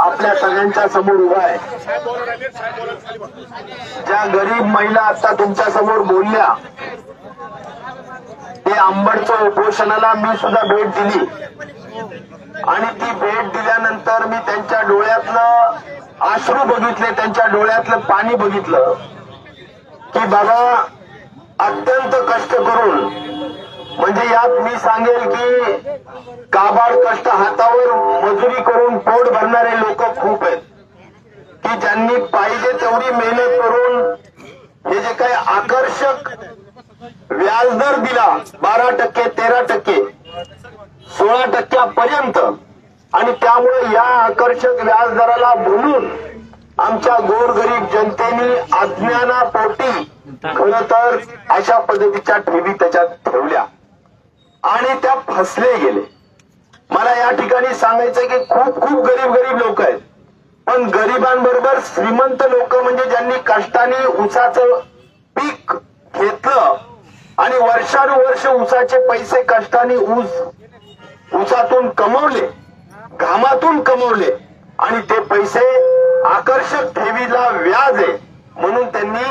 आपल्या सगळ्यांच्या समोर उभा आहे. ज्या गरीब महिला आता तुमच्यासमोर बोलल्या ते आंबडच्या उपोषणाला मी सुद्धा भेट दिली. आणि ती भेट दिल्यानंतर मी त्यांच्या डोळ्यातलं आश्रू बघितले त्यांच्या डोळ्यातलं पाणी बघितलं की बाबा अत्यंत कष्ट करून म्हणजे यात मी सांगेल की काबाड कष्ट हातावर मजुरी करून पोट भरणारे लोक खूप आहेत. की ज्यांनी पाहिजे तेवढी मेहनत करून हे जे काही आकर्षक व्याजदर दिला बारा टक्के तेरा टक्के सोळा टक्क्यापर्यंत आणि त्यामुळे या आकर्षक व्याजदराला भुलून आमच्या गोरगरीब जनतेने अज्ञानापोटी खर तर अशा पद्धतीच्या ठेवी त्याच्यात आणि त्या फसले गेले. मला या ठिकाणी सांगायचं की खूप खूप गरीब गरीब लोक आहेत. पण गरिबांबरोबर श्रीमंत लोक म्हणजे ज्यांनी कष्टाने उसाचं पीक घेतलं आणि वर्षानुवर्ष उसाचे पैसे कष्टाने ऊस उसातून कमवले घामातून कमवले आणि ते पैसे आकर्षक ठेवीला व्याज आहे म्हणून त्यांनी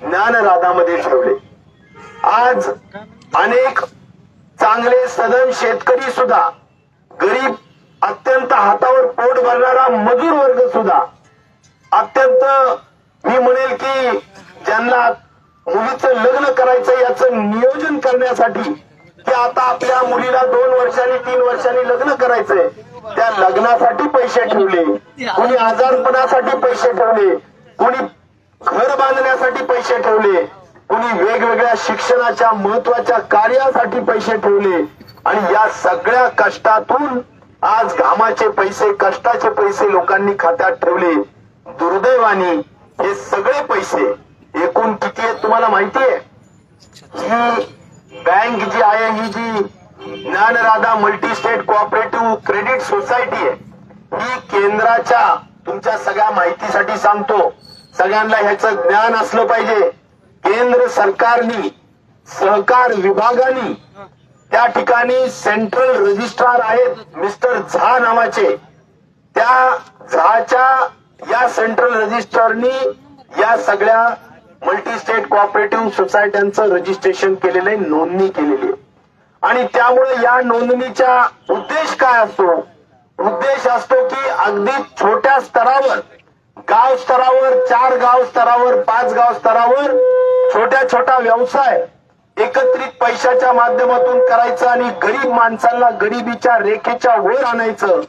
ज्ञानराधामध्ये ठेवले. आज अनेक चांगले सदन शेतकरी सुद्धा गरीब अत्यंत हातावर पोट भरणारा मजूर वर्ग सुद्धा अत्यंत मी म्हणेल की ज्यांना मुलीचं लग्न करायचं याचं नियोजन करण्यासाठी की आता आपल्या मुलीला दोन वर्षांनी तीन वर्षांनी लग्न करायचंय त्या लग्नासाठी पैसे ठेवले कुणी आजारपणासाठी पैसे ठेवले कुणी घर बांधण्यासाठी पैसे ठेवले कुणी वेगवेगळ्या शिक्षणाच्या महत्त्वाच्या कार्यासाठी पैसे ठेवले आणि या सगळ्या कष्टातून आज घामाचे पैसे कष्टाचे पैसे लोकांनी खात्यात ठेवले. दुर्दैवाने हे सगळे पैसे एकूण किती आहेत तुम्हाला माहितीये ही बँक जी आहे ही जी Dnyanradha multi state cooperative credit society आहे ही केंद्राच्या तुमच्या सगळ्या माहितीसाठी सांगतो. सगळ्यांना ह्याचं ज्ञान असलं पाहिजे. केंद्र सरकारनी सहकार विभागाने त्या ठिकाणी सेंट्रल रजिस्ट्रार आहेत मिस्टर झा नावाचे. त्या झाच्या या सेंट्रल रजिस्ट्रारनी या सगळ्या मल्टी स्टेट कॉपरेटिव्ह सोसायट्यांचं रजिस्ट्रेशन केलेलं आहे नोंदणी केलेली आहे. आणि त्यामुळे या नोंदणीचा उद्देश काय असतो? उद्देश असतो की अगदी छोट्या स्तरावर गाव स्तरावर चार गाव स्तरावर पाच गाव स्तरावर छोट्या छोटा व्यवसाय एकत्रित पैशाच्या माध्यमातून करायचं आणि गरीब माणसांना गरिबीच्या रेखेच्या वर आणायचं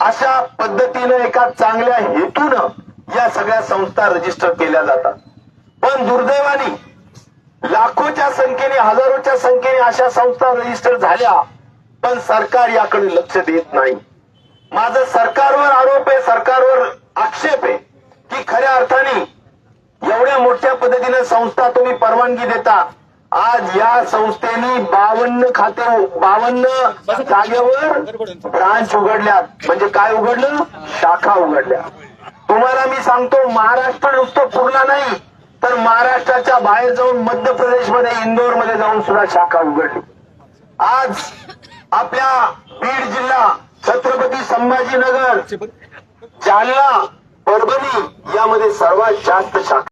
अशा पद्धतीनं एका चांगल्या हेतूनं या सगळ्या संस्था रजिस्टर केल्या जातात. पण दुर्दैवाने लाखोच्या संख्येने हजारोच्या संख्येने अशा संस्था रजिस्टर झाल्या पण सरकार याकडे लक्ष देत नाही. माझं सरकारवर आरोप आहे सरकारवर आक्षेप आहे की खऱ्या अर्थाने एवढ्या मोठ्या पद्धतीने संस्था तुम्ही परवानगी देता. आज या संस्थेने बावन्न खाते बावन्न जागेवर ब्रांच उघडल्यात म्हणजे काय उघडलं? शाखा उघडल्या. तुम्हाला मी सांगतो महाराष्ट्र नुसतं पूर्ण नाही तर महाराष्ट्राच्या बाहेर जाऊन मध्य प्रदेशमध्ये इंदोरमध्ये जाऊन सुद्धा शाखा उघडली. आज आपल्या बीड जिल्हा छत्रपती संभाजीनगर जालना परभणी यामध्ये सर्वात जास्त शाखा